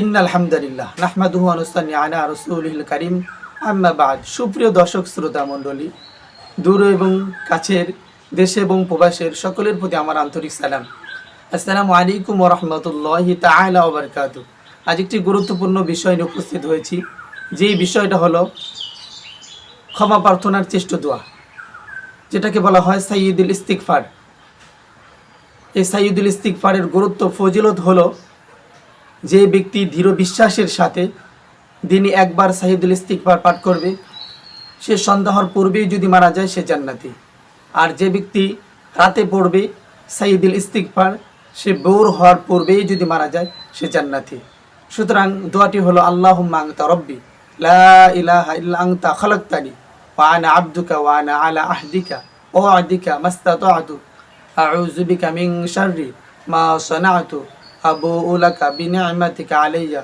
In আলহামদুলিল্লাহ নাহমাদুহু আনুস্তানি আনা রসুল করিম। আম্মা সুপ্রিয় দর্শক, শ্রোতা মণ্ডলী, দূর এবং কাছের, দেশে এবং প্রবাসের সকলের প্রতি আমার আন্তরিক সালাম। আসসালামু আলাইকুম ওরহমতুল্লাহ তাআলা ওবরকাতু আজ একটি গুরুত্বপূর্ণ বিষয় নিয়ে উপস্থিত হয়েছি। যেই বিষয়টা হলো ক্ষমা প্রার্থনার চেষ্ট দোয়া। যেটাকে বলা হয় সাইয়দুল ইস্তিকফার এই সাইয়দুল ইস্তিকফারের গুরুত্ব, ফজিলত হলো যে ব্যক্তি দৃঢ় বিশ্বাসের সাথে দিনে একবার সাহিদুল ইস্তিকফার পাঠ করবে, সে সন্ধ্যা হওয়ার পূর্বেই যদি মারা যায়, সে জান্নাতি। আর যে ব্যক্তি রাতে পড়বে সাইদুল ইস্তিকফার সে বোর হওয়ার পূর্বেই যদি মারা যায়, সে জান্নাতি। সুতরাং দোয়াটি হলো আল্লাহ আংতা রব্বি, লা ইলাহা ইল্লা আংতা খালাক্তানি, ওয়া আনা আবদুকা ওয়া আনা আলা আহদিকা ও আদিকা মাস্তাতআতু আউযু বিকা মিন শাররি মা সানাতু বিনি'মাতিকা আলাইয়া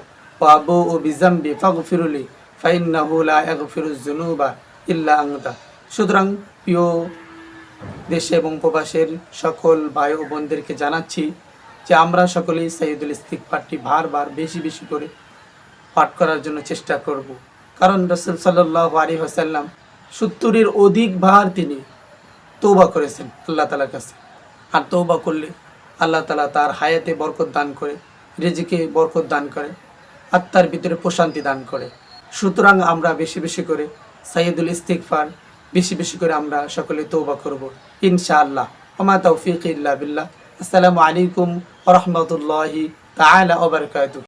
যুনুবা ইল্লা আনতা সুতরাং প্রিয় দেশে এবং প্রবাসের সকল ভাই ও বোনদেরকে জানাচ্ছি যে আমরা সকলেই সাইদুল ইস্তিকফারটি বারবার বেশি বেশি করে পাঠ করার জন্য চেষ্টা করব। কারণ রসুল সাল্লাহ আলী হাসাল্লাম সত্তরের অধিক ভার তিনি তৌবা করেছেন আল্লাহ তালার কাছে। আর তৌবা করলে আল্লাহ তালা তার হায়াতে বরকত দান করে, রেজিকে বরকত দান করে আত্মার ভিতরে প্রশান্তি দান করে। সুতরাং আমরা বেশি বেশি করে সাইদুল ইস্তিকফার বেশি বেশি করে আমরা সকলে তৌবা করব, ইনশাআল্লাহ। ওমা তৌফিক ইল্লা বিল্লাহ। আসসালামু আলাইকুম রহমতুল্লাহি তাহলে ওবরকাত